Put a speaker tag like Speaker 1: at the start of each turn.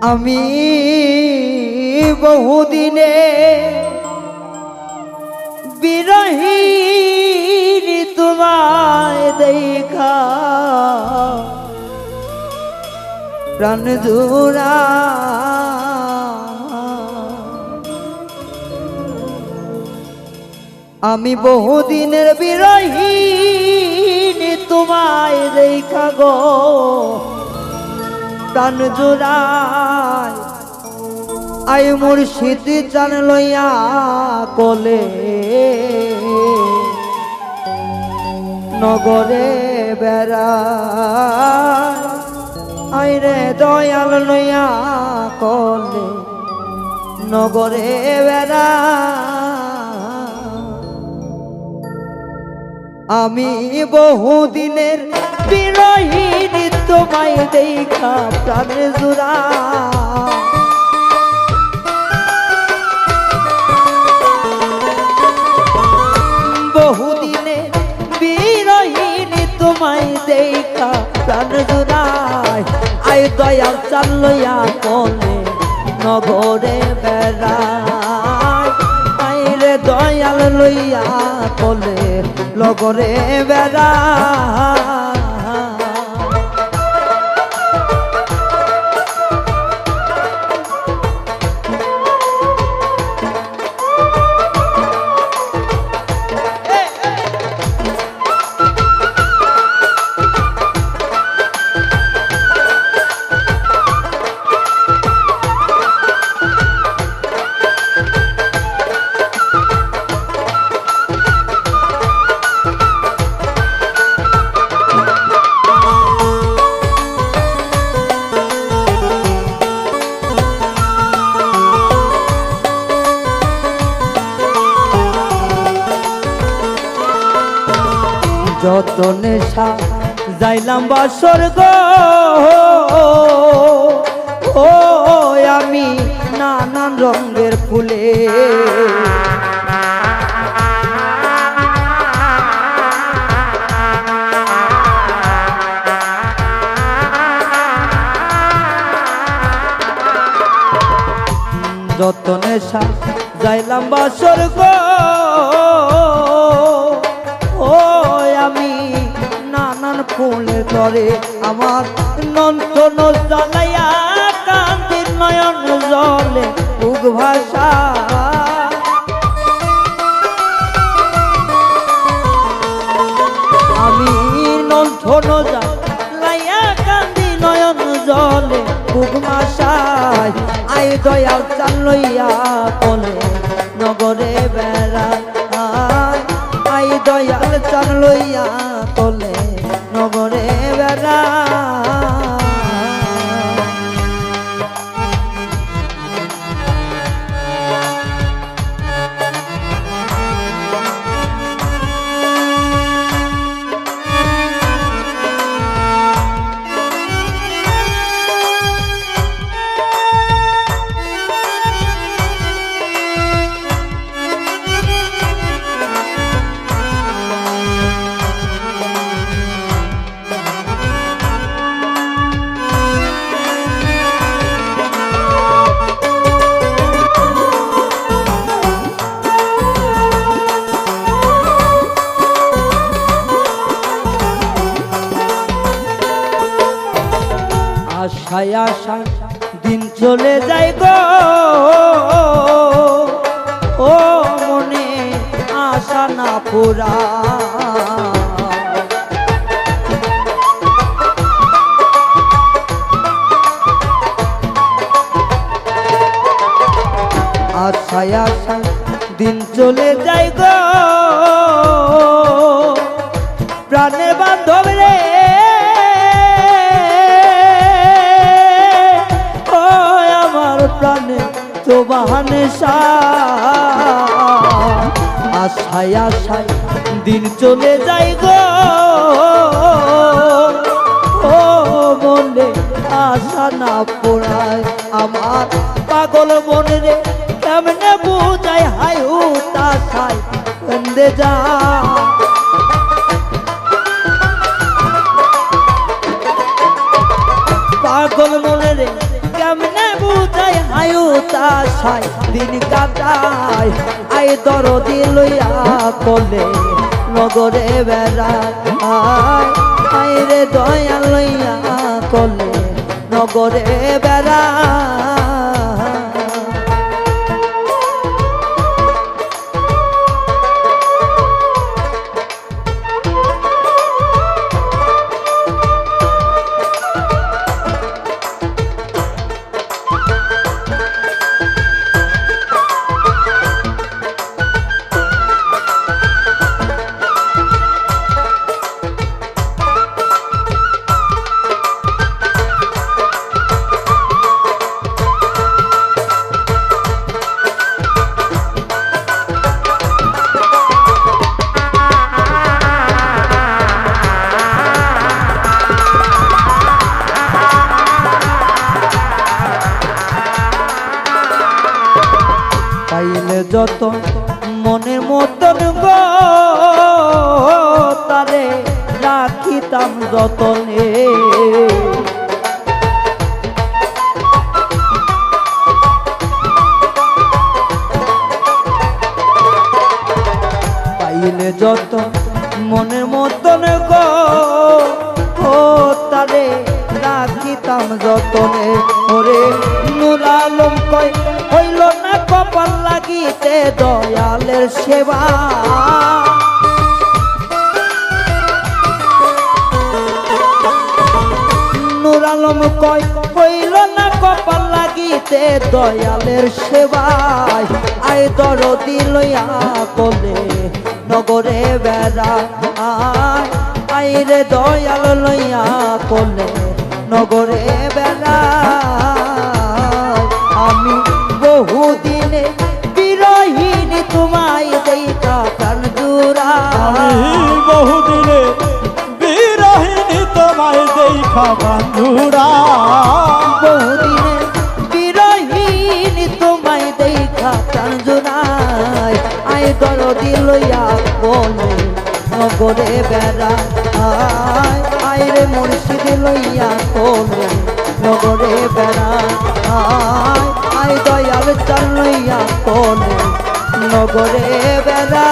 Speaker 1: আমি বহুদিনে বিরহীন তোমায় দেখা। প্রাণ জোড়া। আমি বহুদিনের বিরহীন তোমায় দেখা গো। প্রাণ জোড়ায় আই মুর্শিদ চান লইয়া কলে। নগরে বেড়া। আই রে দয়াল লইয়া কলে। নগরে বেড়া। আমি বহুদিনের বিরহীন তোমায় দেখা প্রাণ জোড়া। আই চাল লইয়া কলে নগরে বেড়ায়। আইরে দয়াল লইয়া কলে লগরে বেড়ায়। যত নেশা যাইলাম বাসর গো। ও, আমি নানান রঙের ফুলে। যত নেশা যাইলাম বাসর গো। ফুলের তরে আমার নন্দন জ্বালাইয়া কান্দির নয়ন জলে বুক ভাষা আমি নন্দন জ্বালাইয়া কান্দি নয়ন জলে বুক ভাষায় আই দয়াল চাল লইয়া কলে নগরে বেড়া আই দয়াল চাল লইয়া কলে নগরে আশায় আশা দিন চলে যায় গো। ও মনে আশা না পুরা। আশায় আশা দিন চলে যায় গো। প্রাণের তো আশায় আশায় দিন চলে যায় গো। ও মনে আশা না পোড়ায় আমার পাগল মনে রে, কেমনে বুঝায় হাই হুতাশায় কেন্দে যা। পাগল উতাশায় দিন কাটায় আই দর দিলইয়া কলে নগরে বেড়ায়। আই রে দয়া লইয়া কলে নগরে বেড়ায়। যত মনের মতন গো রাখিতাম যতনে। পাইলে যত মনের মতন গো রাখিতাম যতনে। ওরে নুর আলম কয় হইল না কপাল লাগিতে দয়ালের সেবা। নুর আলম কয়, হইল না কপাল লাগিতে দয়ালের সেবায় আই দরদি লইয়া কলে নগরে বেড়া। আয় আই রে দয়াল লইয়া কলে নগরে
Speaker 2: বন্ধুরা
Speaker 1: বহুদিনে বিরহীন তোমায় দেখা প্রাণ জোনায় আয় দরদি লইয়া বলে নগরে বেড়া আয় আয় রে মুর্শিদ লইয়া কোলে নগরে বেড়া আয় আয় দয়াল চাল লইয়া কোলে নগরে বেড়া